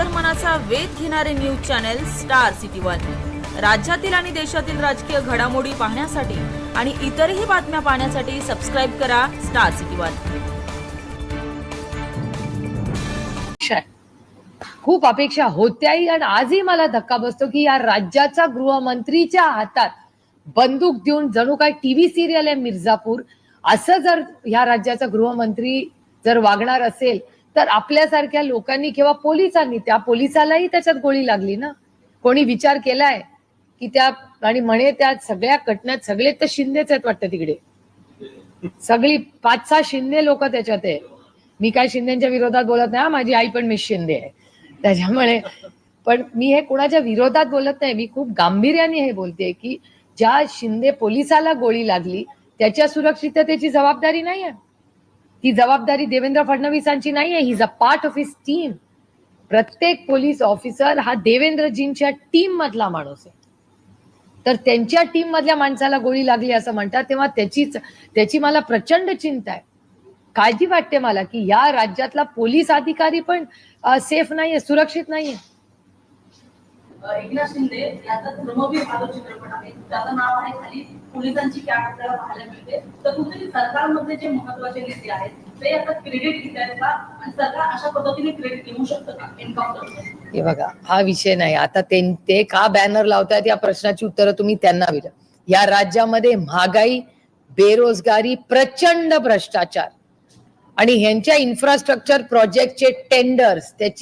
अंतर्मनाचा वेध घेणारे news channel Star City One. राज्यातील आणि देशातील राजकीय घडामोडी पाहण्यासाठी आणि इतरही बातम्या पाहण्यासाठी सबस्क्राईब करा स्टार सिटी वन. खूप अपेक्षा होत्याही आणि आजही मला धक्का बसतो की या राज्याचा गृहमंत्रीच्या हातात बंदूक देऊन जणू काय टीव्ही सिरियल आहे मिर्झापूर. असं जर या राज्याचा गृहमंत्री जर वागणार असेल तर आपल्यासारख्या लोकांनी किंवा पोलिसांनी त्या पोलिसालाही त्याच्यात गोळी लागली ना? कोणी विचार केलाय की त्या आणि म्हणे त्या सगळ्या घटनेत सगळे तर शिंदेच आहेत वाटतं तिकडे. सगळी पाच सहा शिंदे लोक त्याच्यात आहे मी काय शिंदेच्या विरोधात बोलत नाही माझी आई पण मी शिंदे आहे. त्याच्यामुळे पण मी हे कुणाच्या विरोधात बोलत नाही मी खूप गांभीर्याने हे बोलते की ज्या शिंदे पोलिसाला गोळी लागली त्याच्या सुरक्षिततेची जबाबदारी नाही आहे. ही जबाबदारी देवेंद्र फडणवीसांची नाही आहे his a part of his team प्रत्येक पोलीस ऑफिसर हा देवेंद्रजींच्या टीम मधला माणूस आहे. तर त्यांच्या टीम मधल्या माणसाला गोळी लागली असं म्हणतात तेव्हा त्याचीच त्याची मला प्रचंड चिंता आहे. काळजी वाटते मला की या राज्यातला पोलीस अधिकारी पण सेफ नाहीये सुरक्षित नाहीये. एकनाथ शिंदे यांचा धर्मवीर हा जो चित्रपट आहे. त्याचं नाव आहे खाली पोलिसांची कॅप आपल्याला पाहायला मिळते. तर कुठेतरी सरकारमध्ये जे महत्त्वाचे नेते आहेत ते आता क्रेडिट घेत आहेत का? आणि सरकार अशा पद्धतीने क्रेडिट घेऊ शकतं का? एन्काउंटर हे बघा हा विषय नाही. आता ते ते का बॅनर लावतायत या प्रश्नाची उत्तरं तुम्ही त्यांना विचार या राज्यामध्ये महागाई बेरोजगारी प्रचंड भ्रष्टाचार. आणि ह्यांच्या इन्फ्रास्ट्रक्चर प्रोजेक्टचे टेंडर्स त्याची